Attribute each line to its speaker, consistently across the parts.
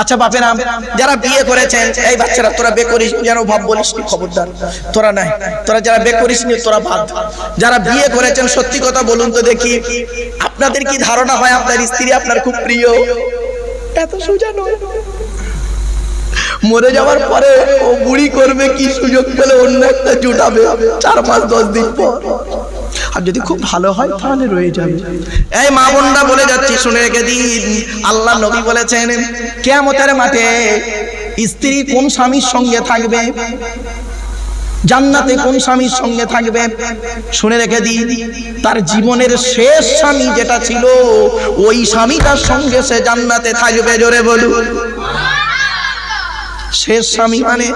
Speaker 1: আচ্ছা যারা বিয়ে করেছেন যারা বিয়ে করেছেন, সত্যি কথা বলুন তো দেখি, আপনাদের কি ধারণা হয় আপনার স্ত্রী আপনার খুব প্রিয়? এত সোজা মরে যাওয়ার পরে ও বুড়ি করবে, কি সুযোগ পেলে অন্য একটা জুটাবে, চার পাঁচ, দশ দিন পর। আর যদি খুব ভালো হয়, তাহলে রয়ে যাবে। এই মা বোনরা বলে যাচ্ছি শুনে রেখে দিন আল্লাহ নবী বলেছেন, কেয়ামতের মাঠে স্ত্রী কোন স্বামীর সঙ্গে থাকবে? জান্নাতে কোন স্বামীর সঙ্গে থাকবে? শুনে রেখে দিন তার জীবনের শেষ স্বামী যেটা ছিল, ওই স্বামীটার সঙ্গে সে জান্নাতে থাকবে, জোরে বলুন। শেষ স্বামী মানে?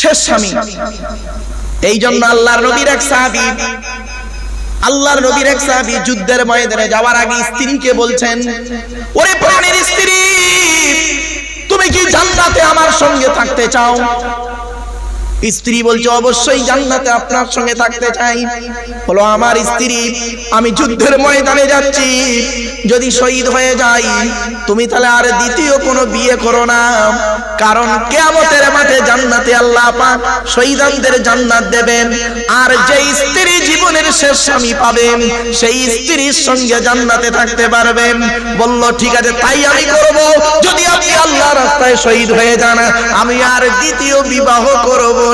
Speaker 1: শেষ স্বামী। এই জন্য আল্লাহর নবীর এক সাহাবী আল্লাহর নবীর এক সাহাবী যুদ্ধের ময়দানে যাওয়ার আগে স্ত্রীকে বলছেন, ওরে প্রাণের স্ত্রী, তুমি কি জান্নাতে আমার সঙ্গে থাকতে চাও? স্ত্রী বলছে, অবশ্যই জান্নাতে আপনার সঙ্গে থাকতে চাই। হলো আমার স্ত্রী, আমি যুদ্ধের ময়দানে যাচ্ছি। যদি শহীদ হয়ে যাই, তুমি তাহলে আর দ্বিতীয় কোনো বিয়ে করো না। কারণ কেয়ামতের মাঠে জান্নাতে আল্লাহ পাক শহীদানদের জান্নাত দেবেন। আর যে স্ত্রী জীবনের শেষ স্বামী পাবেন, সেই স্ত্রীর সঙ্গে জান্নাতে থাকতে পারবেন। বলল, ঠিক আছে, তাই আমি করব। যদি আপনি আল্লাহ রাস্তায় শহীদ হয়ে যান, আমি আর দ্বিতীয় বিবাহ করব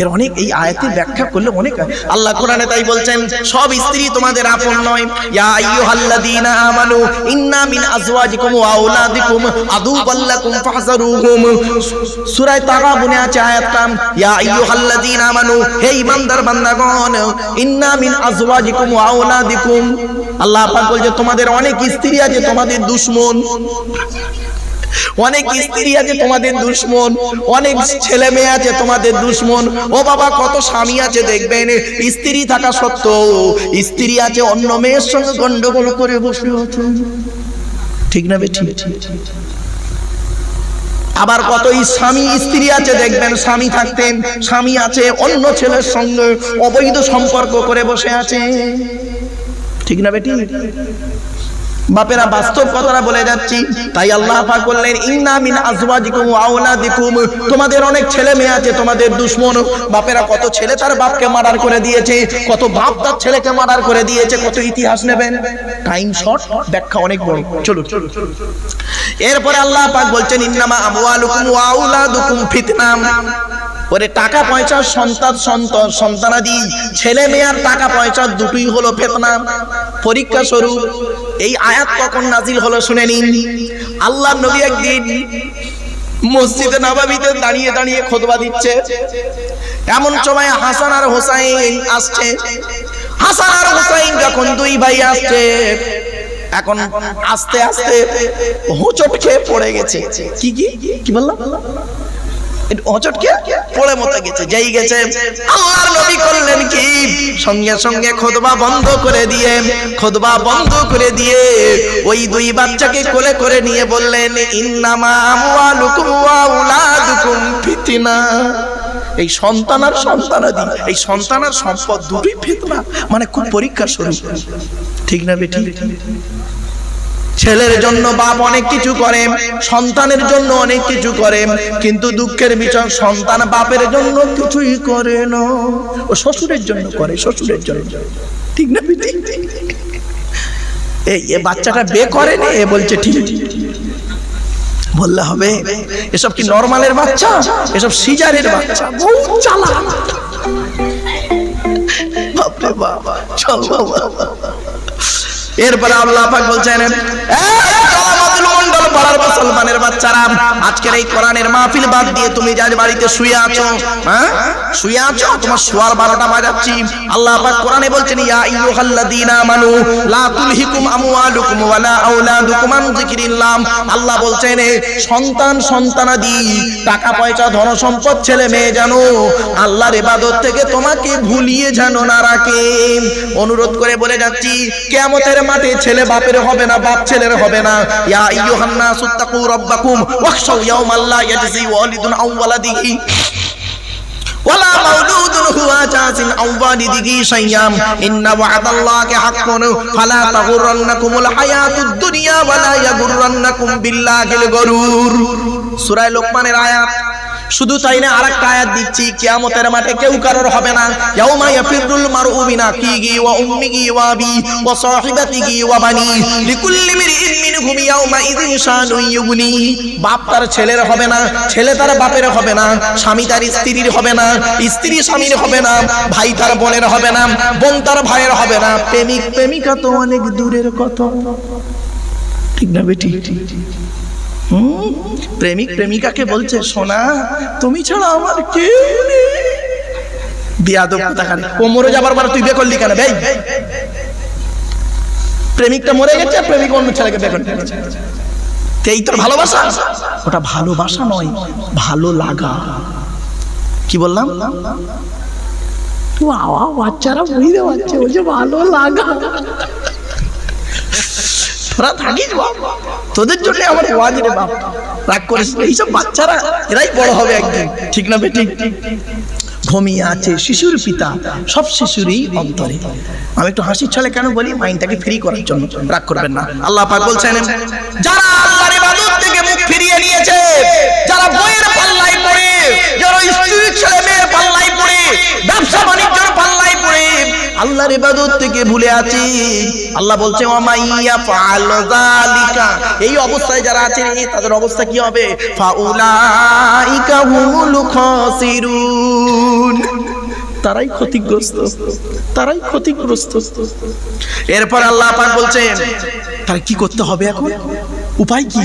Speaker 1: এর অনেক এই ব্যাখ্যা করলে অনেক আল্লাহ কোরআনে তাই বলছেন, সব স্ত্রী তোমাদের আপন নয়। ইয়া আইয়ুহাল্লাযীনা আমানু, ইন্না মিন ওয়া আওলাদিকুম সূরা তাগাবুনে আছে আয়াতটা। ইয়া আইয়ুহাল্লাযীনা আমানু, হে ঈমানদার বান্দাগণ, ইন্না মিন ওয়া আওলাদিকুম। আল্লাহ পাক বলছে, তোমাদের অনেক স্ত্রী আছে, তোমাদের দুশমন। অনেক স্ত্রী আছে তোমাদের দুশ্মন অনেক ছেলে মেয়ে আছে তোমাদের দুশ্মন। ও বাবা কত স্বামী আছে দেখবেন? স্ত্রী থাকা সত্ত্বেও স্ত্রী আছে অন্য মেয়ের সঙ্গে গন্ডগোল করে বসে আছে। ঠিক না বে ঠিক আবার কত স্বামী স্ত্রী আছে দেখবেন স্বামী থাকতেন স্বামী আছে অন্য ছেলের সঙ্গে অবৈধ সম্পর্ক করে বসে আছে। ঠিক না বেটি বাপেরা বাস্তব কথাটা বলে যাচ্ছি। তাই আল্লাহ পাক বললেন, ইন্না মিন আজওয়াজিকুম ওয়া আওলাদিকুম। তোমাদের অনেক ছেলে মেয়ে আছে, তোমাদের দুশমন। বাপেরা কত ছেলে তার বাপকে মার্ডার করে দিয়েছে, কত বাপ তার ছেলেকে মার্ডার করে দিয়েছে, কত ইতিহাস নেবেন। টাইম শর্ট ব্যাখ্যা অনেক বড়। চলো এরপরে আল্লাহ পাক বলছেন, ইন্নামা আমওয়ালুকুম ওয়া আওলাদুকুম ফিতনাম ওরে, টাকা পয়সা, সন্তান সন্তান, সন্তানাদি, ছেলে মেয়ার টাকা পয়সা দুটোই হলো ফেতনা। পরীক্ষা স্বরূপ। এই আয়াত কখন নাজিল হলো শুনে নিন। আল্লাহ নবী একদিন মসজিদে নবাবিতে দাঁড়িয়ে দাঁড়িয়ে খোদবা দিচ্ছে। এমন সময় হাসান আর হোসাইন আসছে। হাসান আর হোসাইন যখন দুই ভাই আসছে, এখন আস্তে আস্তে হোঁচট খেয়ে পড়ে গেছে। কি কি? কি বললাম? অচটকে পড়ে মতো গেছে, যেই গেছে। করলেন কি? সঙ্গে সঙ্গে খোদবা বন্ধ করে দিয়ে, খোদবা বন্ধ করে দিয়ে ওই দুই বাচ্চাকে কোলে করে নিয়ে বললেন এই সন্তান আর এই ফিতনা। মানে খুব পরীক্ষা স্বরূপ ঠিক না বেটি? ছেলের জন্য বাপ অনেক কিছু করে, সন্তানের জন্য অনেক কিছু করে, কিন্তু দুঃখের বিষয়, সন্তান বাপের জন্য কিছুই করে না। ও শ্বশুরের জন্য করে, শ্বশুরের জন্য। ঠিক না এই, এ বাচ্চাটা বে করেনি এ বলছে, ঠিক বললে হবে, এসব কি নর্মালের বাচ্চা? এসব সিজারের বাচ্চা? বহু চালা বাবা বাবা। এরপরে আল্লাহ পাক বলছেন পাড়ার মুসলমানের বাচ্চারা, আজকের এই কোরআনের মাহফিল বাদ দিয়ে তুমি যার বাড়িতে শুয়ে আছো হ্যাঁ? শুয়ে আছো? তোমার শোয়ার বারোটা বাজাচ্ছি। আল্লাহ পাক কোরআনে বলছেন, ইয়া আইয়ুহাল্লাযীনা আমানু, লা তুলহিকুম আমওয়ালুকুম ওয়ালা আওলাদুকুম আন যিকরিল্লাহ। আল্লাহ বলছেন সন্তান সন্তানাদি, টাকা পয়সা ধন সম্পদ ছেলে মেয়ে জানো, আল্লাহর ইবাদত থেকে তোমাকে ভুলিয়ে জানো না রাখে। অনুরোধ করে বলে যাচ্ছি, কিয়ামতের মাঠে ছেলে বাপের হবে না, বাপ ছেলের হবে না। ইয়া আইয়ুহান الناس اتقوا ربكم واخشوا يوما لا يجزي والد عن ولده ولا مولود هو جاز عن والده شيئا إن وعد الله حق فلا تغرنكم الحياة الدنيا ولا يغرنكم بالله الغرور سورة لقمان الآيات শুধু তাই না আরেকটা আয়াত দিচ্ছি, কিয়ামতের মাঠে কেউ কারোর হবে না। ইয়াউমা ইয়াফিরুল মারউ আখিহি ওয়া উম্মিহি ওয়া আবি ওয়া সাহিবাতিহি ওয়া বানি। লিকুল্লি মিরইন মিনহুম ইয়াউমা ইযিন শানুন ইউগনি। বাপ তার ছেলের হবে না, ছেলে তার বাপের হবে না, স্বামী তার স্ত্রীর হবে না, স্ত্রী স্বামীর হবে না, ভাই তার বোনের হবে না, বোন তার ভাইয়ের হবে না। প্রেমিক প্রেমিকা তো অনেক দূরের কথা। ঠিক না বেটি? হুম প্রেমিক প্রেমিকাকে বলছে, সোনা, তুমি ছাড়া আমার কেউ ও মরে যাবার তুই কেন? প্রেমিকটা মরে গেছে, প্রেমিক অন্য ছেলেকে তোর ভালোবাসা? ওটা ভালোবাসা নয়, ভালো লাগা। কি বললাম?
Speaker 2: বাচ্চারা বুঝতে পারছে ভালো লাগা।
Speaker 1: তোরা থাকিস বাপ। তোদের জন্য আমার বাপ। রাগ করিস এইসব বাচ্চারা, এরাই বড় হবে একদিন। ঠিক না বেটি? ঘুমিয়ে আছে শিশুর পিতা। সব শিশুরই অন্তরে। আমি একটু হাসির ছলে কেন বলি? মাইন্ডটাকে ফ্রি করার জন্য। রাগ করবেন না। আল্লাহ পাক বলছেন, যারা আল্লাহর ইবাদত থেকে মুখ ফিরিয়ে নিয়েছে, যারা বইয়ের পাল্লায় পড়ে, যারা স্ত্রীর ছেলে মেয়ের পাল্লায় পড়ে আল্লাহর ইবাদত থেকে ভুলে আছি। আল্লাহ বলছে ওমাইয়া ফাল যালিকা। এই অবস্থায় যারা আছে তাদের অবস্থা কি হবে? ফাউলাইকা হুমুল খাসিরুন। তারাই ক্ষতিগ্রস্ত তারাই ক্ষতিগ্রস্ত। এরপর আল্লাহ পাক বলছেন, তার কি করতে হবে এখন? উপায় কি?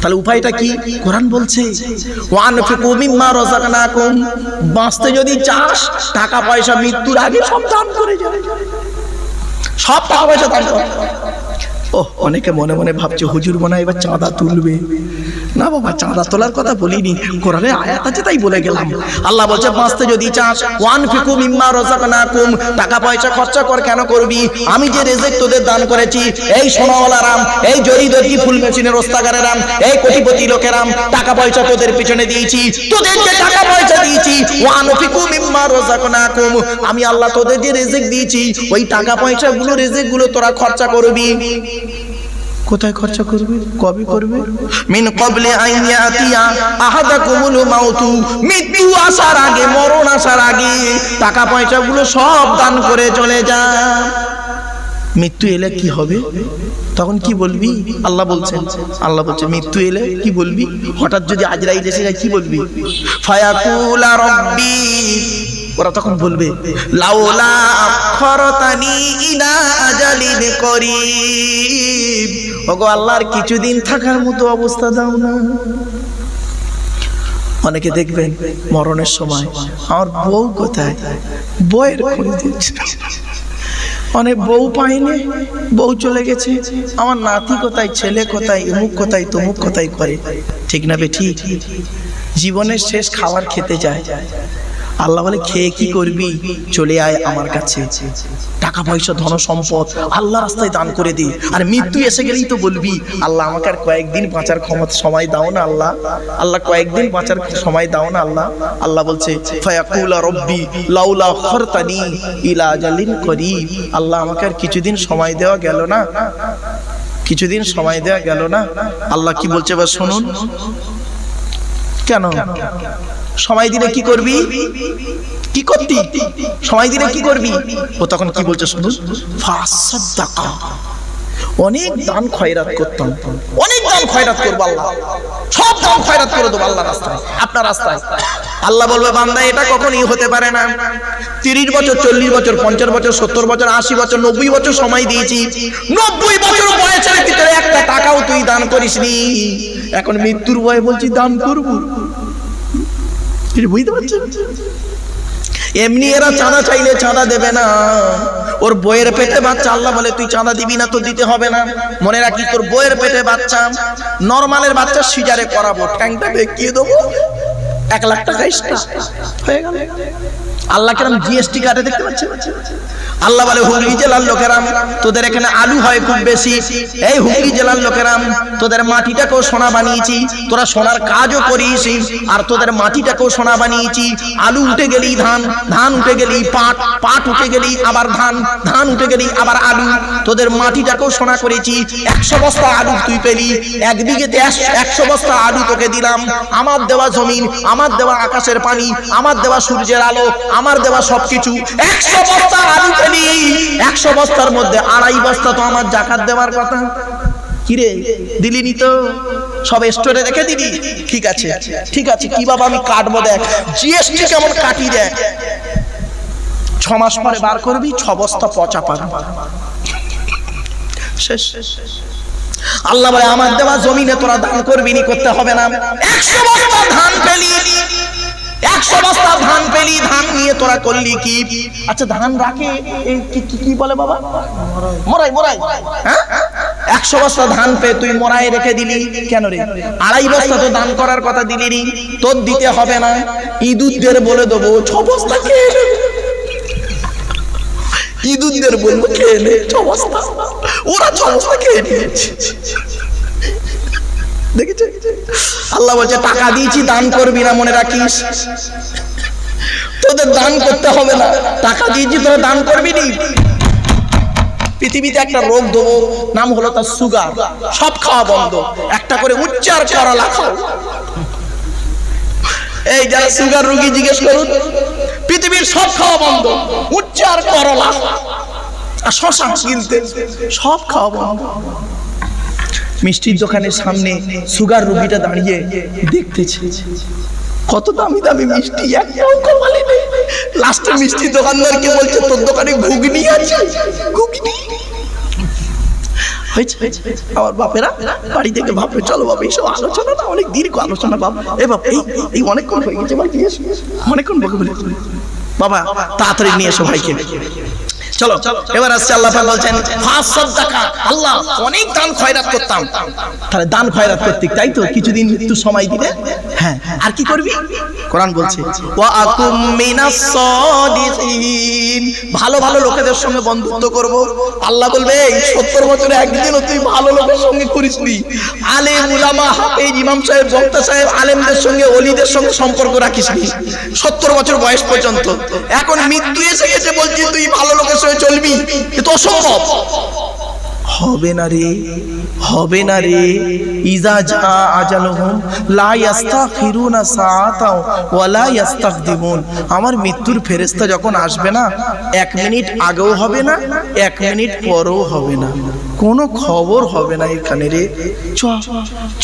Speaker 1: তাহলে উপায়টা কি? কোরআন বলছে বাঁচতে যদি চাস টাকা পয়সা মৃত্যুর আগে সব দান করে সব টাকা পয়সা দান ও অনেকে মনে মনে ভাবছে, হুজুর মনে এবার চাঁদা তুলবে। না বাবা, চাঁদা তোলার কথা বলিনি। কোরআনে আয়াত আছে তাই বলে গেলাম। আল্লাহ বলছে, বাঁচতে যদি চাস ওয়ান ফিকু মিম্মা রাযাকনাকুম টাকা পয়সা খরচা কর, কেন করবি? আমি যে রেজেক তোদের দান করেছি, এই সোনাওয়ালা রাম এই জরি দর্জি ফুল মেশিনের রাম এই কোটিপতি লোকেরাম টাকা পয়সা তোদের পিছনে দিয়েছি তোদের যে টাকা পয়সা দিয়েছি ওয়ান ফিকু মিম্মা রাযাকনাকুম আমি আল্লাহ তোদের যে রেজেক দিয়েছি, ওই টাকা পয়সা গুলো রেজেক তোরা খরচা করবি। কোথায় খরচা করবে? কবে করবে? মিন কবলে আইয়াতিয়া আহাদাকুমুল মাউতু। মৃত্যু আসার আগে মরণ আসার আগে টাকা পয়সা গুলো সব দান করে চলে যা। মৃত্যু এলে কি হবে? তখন কি বলবি? আল্লাহ বলছেন আল্লাহ বলছে মৃত্যু এলে কি বলবি? হঠাৎ যদি আজরাইল এসে যায় কি বলবি? ফায়াকুলা রব্বি। ওরা তখন বলবে লাউলা আখরতানি ইলা আজালিন করিব। ওগো আল্লাহর কিছুদিন থাকার মতো অবস্থা দাও না। অনেকে দেখবেন মরণের সময় আমার বউ কোথায়? বউয়ের অনেক বউ পাইনি বউ চলে গেছে। আমার নাতি কোথায়, ছেলে কোথায় এমুক কোথায়, তমুক কোথায় করে? ঠিক না বে ঠিক? জীবনের শেষ খাবার খেতে যায়। আল্লাহ বলে, খেয়ে কি করবি? চলে আয় আমার কাছে। টাকা পয়সা ধন সম্পদ আল্লাহ রাস্তায় দান করে দি। আর মৃত্যু এসে গেলেই তো বলবি, আল্লাহ আমাকে আর কয়েকদিন বাঁচার ক্ষমতা, সময় দাও না আল্লাহ। আল্লাহ কয়েকদিন বাঁচার সময় দাও না আল্লাহ। আল্লাহ বলছে রব্বি লাউলা খরতানি ইলা আজালিন করি আল্লাহ আমাকে আর কিছুদিন সময় দেওয়া গেল না। কিছুদিন সময় দেওয়া গেল না। আল্লাহ কি বলছে এবার শুনুন। কেন? সময় দিলে কি করবি? কি করতি? সময় দিলে কি করবি? ও তখন কি বলছে ফাসাদ্দাকা অনেক দান খয়রাত করতাম। অনেক দান খয়রাত করব আল্লাহ। সব দান খয়রাত করে দেবো আল্লাহ রাস্তায়, আপনার রাস্তায়। আল্লাহ বলবে, বান্দা, এটা কখনই হতে পারে না। তিরিশ বছর, চল্লিশ বছর, পঞ্চাশ বছর, সত্তর বছর, আশি বছর, নব্বই বছর সময় দিয়েছি। নব্বই বছর বয়সের ভিতরে একটা টাকাও তুই দান করিসনি। এখন মৃত্যুর ভয়ে বলছি, দান করব। বুঝতে পারছেন এমনি এরা চাঁদা চাইলে চাঁদা দেবে না। ওর বইয়ের পেটে বাচ্চা, আল্লাহ বলে, তুই চাঁদা দিবি না তো দিতে হবে না। মনে রাখি তোর বইয়ের পেটে বাচ্চা, নর্মালের বাচ্চা সিজারে করাবো। ঠ্যাংটা বেঁকিয়ে দেবো। এক লাখ টাকা। হয়ে গেল। আল্লাহ কেরাম জিএসটি কাটে দেখতে পাচ্ছেন? আল্লাহ বলে হুগলি জেলার লোকেরাম, তোদের এখানে আলু হয় খুব বেশি। এই হুগলি জেলার লোকেরাম, তোদের মাটিটাকেও সোনা বানিয়েছি। তোরা সোনার কাজও করিস, আর তোদের মাটিটাকেও সোনা বানিয়েছি। আলু উঠে গেলি ধান ধান উঠে গেলি পাট পাট উঠে গেলি আবার ধান ধান উঠে গেলি আবার আলু। তোদের মাটিটাকেও সোনা করেছি। একশো বস্তা আলু তুই পেলি, এক বিঘেতে একশো বস্তা আলু তোকে দিলাম। আমার দেওয়া জমিন, আমার দেওয়া আকাশের পানি, আমার দেওয়া সূর্যের আলো আমার দেওয়া সবকিছু একশো বস্তা আলু পেলি একশো বস্তার মধ্যে আড়াই বস্তা তো আমার জাকাত দেওয়ার কথা। কিরে দিলি নি তো? সব স্টোরে রেখে দিবি? ঠিক আছে ঠিক আছে, কি বাবা, আমি কাটবো দেখ। জিএসটি কেমন কাটি দেখ। ছ মাস পরে বার করবি, ছ বস্তা পচা পাবি। শেষ। আল্লাহ বলে, আমার দেওয়া জমিনে তোরা দান করবি নি, করতে হবে না। একশো বস্তা ধান পেলি একশো বস্তা ধান পেলি, ধান নিয়ে তোরা করলি কি? আচ্ছা ধান রাখে কি বলে বাবা? মরাই মরাই। হ্যাঁ? একশো বস্তা ধান পে তুই মরাই রেখে দিলি। কেন রে? আড়াই বস্তা তো দান করার কথা দিলি নি। তোর দিতে হবে না। ইঁদুরদের বলে দেবো, ছ বস্তা খেয়ে। ইঁদুরদের বলব খেয়ে নে, ছ বস্তা। ওরা ছ বস্তা খেয়ে নিয়েছে। আল্লাহ বলছে, টাকা দিয়েছি, দান করবি না, মনে রাখিস? তোদের দান করতে হবে না। টাকা দিয়েছি, তোরা দান করবি নি? পৃথিবীতে একটা রোগ দেবো, নাম হলো তার সুগার। সব খাওয়া বন্ধ। একটা করে উচ্চার করলা খাও এই যারা সুগার রোগী জিজ্ঞেস করুন, পৃথিবীর সব খাওয়া বন্ধ। উচ্চার করলা আর শশা কিনতে সব খাওয়া বন্ধ। মিষ্টির দোকানের সামনে সুগার রোগীটা দাঁড়িয়ে দেখতেছে। কত দামি দামি মিষ্টি, একটাও কমালে নেই। লাস্টে মিষ্টির দোকানদারকে বলছে, তোর দোকানে ঘুগনি আছে? ঘুগনি? আমার বাপেরা বাড়ি থেকে ভাববে, চলো বাবা এইসব আলোচনা না, অনেক দীর্ঘ আলোচনা বাবা এ বাবা এই এই অনেকক্ষণ হয়ে গেছে। অনেকক্ষণ বাবা, তাড়াতাড়ি নিয়ে এসো ভাইকে। চলো, এবার আসছে আল্লাহ পাক বলছেন, ফাঁস সাদাকা আল্লাহ, অনেক দান খয়রাত করতাম। তাহলে দান খয়রাত করতে তাই তো? কিছুদিন একটু সময় দিবে হ্যাঁ আর কি করবি? কোরআন বলছে, ওয়া আকুম মিনাস সাদিকিন। ভালো ভালো লোকেদের সঙ্গে বন্ধুত্ব করব। আল্লাহ বলবে, এই 70 বছরে একদিনও তুই ভালো লোকের সঙ্গে করিসনি আলেম উলামা, এই ইমাম সাহেব, বক্তা সাহেব, আলেমদের সঙ্গে ওলিদের সঙ্গে সম্পর্ক রাখিসনি। 70 বছর বয়স পর্যন্ত। এখন মৃত্যু এসে গেছে বলছি, তুই ভালো লোকের সঙ্গে চলবি? এ অসম্ভব। হবে না রে, হবে না রে। ইজা জা আজালহুম, লা ইস্তাখিরুনা সাআতাও ওয়া লা ইস্তাকদিমুন আমার মৃত্যুর ফেরেশতা যখন আসবে না, এক মিনিট আগেও হবে না, এক মিনিট পরেও হবে না। কোনো খবর হবে না এখানে রে। চ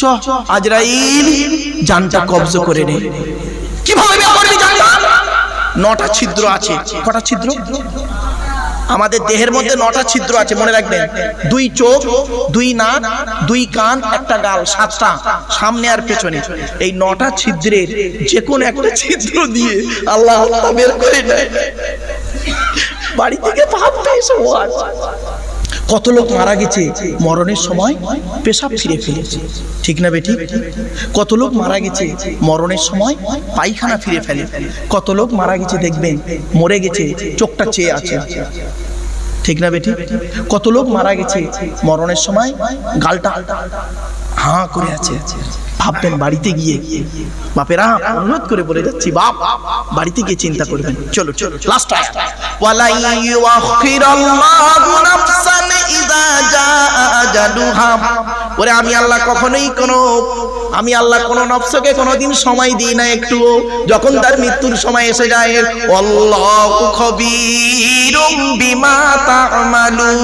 Speaker 1: চ, আজরাইল, জানটা কবজ করে নে। কীভাবে করবি নটা ছিদ্র আছে। কটা ছিদ্র? আমাদের দেহের মধ্যে নটা ছিদ্র আছে, মনে রাখবেন। দুই চোখ, দুই নাক, দুই কান, একটা গাল, সাতটা, সামনে আর পেছনে। এই নটা ছিদ্রের যে কোনো একটা ছিদ্র দিয়ে আল্লাহ আল্লাহ বের করে নেয়। বাড়ি থেকে ভাবটা ওয়াজ। কত লোক মারা গেছে? মরণের সময় পেশাব ফিরে ফেলেছে। ঠিক না বেটি? কত লোক মারা গেছে? মরণের সময় পায়খানা ফিরে ফেলে। কত লোক মারা গেছে দেখবেন? মরে গেছে, চোখটা চেয়ে আছে। ঠিক না বেটি? কত লোক মারা গেছে? মরণের সময় গালটা হাঁ করে আছে। ভাববেন বাড়িতে গিয়ে। বাপেরা, অনুরোধ করে বলে যাচ্ছি, বাপ, বাড়িতে গিয়ে চিন্তা করবেন। চলো চলো লাস্ট আজালুহা ওরে, আমি আল্লাহ কখনোই কোনো আমি আল্লাহ কোন নফসকে কোনোদিন সময় দিই না একটু যখন তার মৃত্যুর সময় এসে যায়, আল্লাহু খবীরুম বিমা তা'মালুন।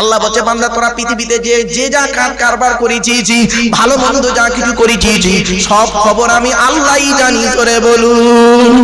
Speaker 1: আল্লাহ বলছে, বান্দা, তোরা পৃথিবীতে যে যে যা কার কারবার করেছিস, ভালো মন্দ যা কিছু করেছিস, সব খবর আমি আল্লাহই জানি করে বলুন।